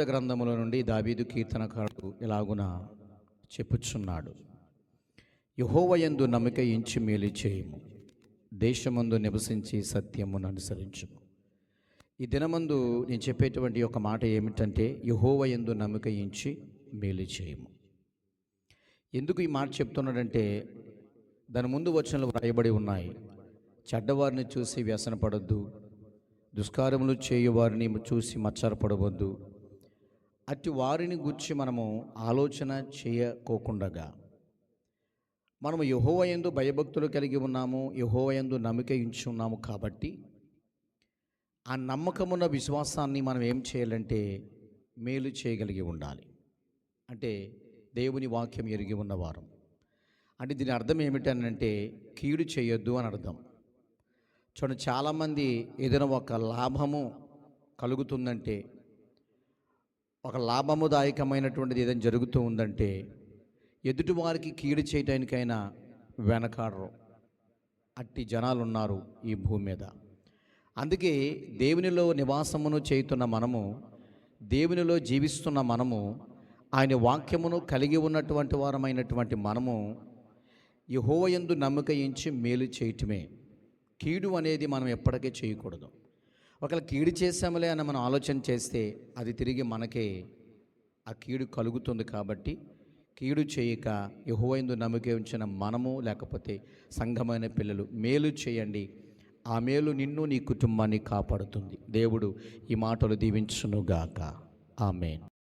పరిశుద్ధ గ్రంథముల నుండి దావీదు కీర్తనకారుడు ఇలాగున చెప్పుచున్నాడు. యహోవయందు నమ్మిక ఇంచి మేలు చేయము. దేశమందు నివసించి సత్యమును అనుసరించుము. ఈ దినమందు నేను చెప్పేటువంటి ఒక మాట ఏమిటంటే యహోవయందు నమ్మిక ఇంచి మేలు చేయము. ఎందుకు ఈ మాట చెప్తున్నాడంటే దాని ముందు వచనాలు వ్రాయబడి ఉన్నాయి. చెడ్డవారిని చూసి వ్యసనపడొద్దు. దుష్కారములు చేయువారిని చూసి మచ్చరపడవద్దు. అట్టి వారిని గురించి మనము ఆలోచన చేయకోకుండగా మనము యహోవయందు భయభక్తులు కలిగి ఉన్నాము యహోవయందు నమ్మిక ఉంచి ఉన్నాము కాబట్టి ఆ నమ్మకమున్న విశ్వాసాన్ని మనం ఏం చేయాలంటే మేలు చేయగలిగి ఉండాలి. అంటే దేవుని వాక్యం ఎరిగి ఉన్నవారం అంటే దీని అర్థం ఏమిటనంటే కీడు చేయొద్దు అని అర్థం. చూడండి చాలామంది ఏదైనా ఒక లాభము కలుగుతుందంటే ఒక లాభముదాయకమైనటువంటిది ఏదైనా జరుగుతూ ఉందంటే ఎదుటి వారికి కీడు చేయటానికైనా వెనకాడరు. అట్టి జనాలు ఉన్నారు ఈ భూమి మీద. అందుకే దేవునిలో నివాసమును చేయుతున్న మనము దేవునిలో జీవిస్తున్న మనము ఆయన వాక్యమును కలిగి ఉన్నటువంటి వారమైనటువంటి మనము యహోవయందు నమ్మక ఇంచి మేలు చేయటమే. కీడు అనేది మనం ఎప్పటికీ చేయకూడదు. ఒకవేళ కీడు చేశాములే అని మనం ఆలోచన చేస్తే అది తిరిగి మనకే ఆ కీడు కలుగుతుంది కాబట్టి కీడు చేయక యహోవైందు నమ్మకే ఉంచిన మనము లేకపోతే సంఘమైన పిల్లలు మేలు చేయండి. ఆ మేలు నిన్ను నీ కుటుంబాన్ని కాపాడుతుంది. దేవుడు ఈ మాటలు దీవించునుగాక. ఆమెన్.